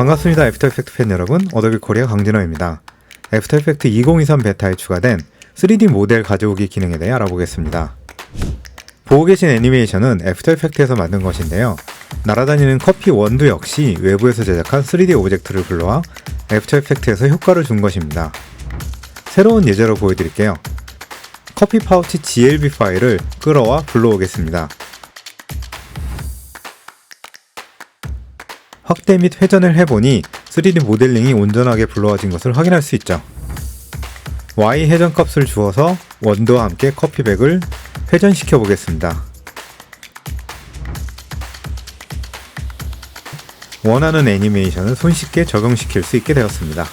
반갑습니다. 애프터 이펙트 팬 여러분, 어도비 코리아 강진호입니다. 애프터 이펙트 2023 베타에 추가된 3D 모델 가져오기 기능에 대해 알아보겠습니다. 보고 계신 애니메이션은 애프터 이펙트에서 만든 것인데요. 날아다니는 커피 원두 역시 외부에서 제작한 3D 오브젝트를 불러와 애프터 이펙트에서 효과를 준 것입니다. 새로운 예제로 보여드릴게요. 커피 파우치 GLB 파일을 끌어와 불러오겠습니다. 확대 및 회전을 해보니 3D 모델링이 온전하게 불러와진 것을 확인할 수 있죠. Y 회전 값을 주어서 원도와 함께 커피백을 회전시켜 보겠습니다. 원하는 애니메이션을 손쉽게 적용시킬 수 있게 되었습니다.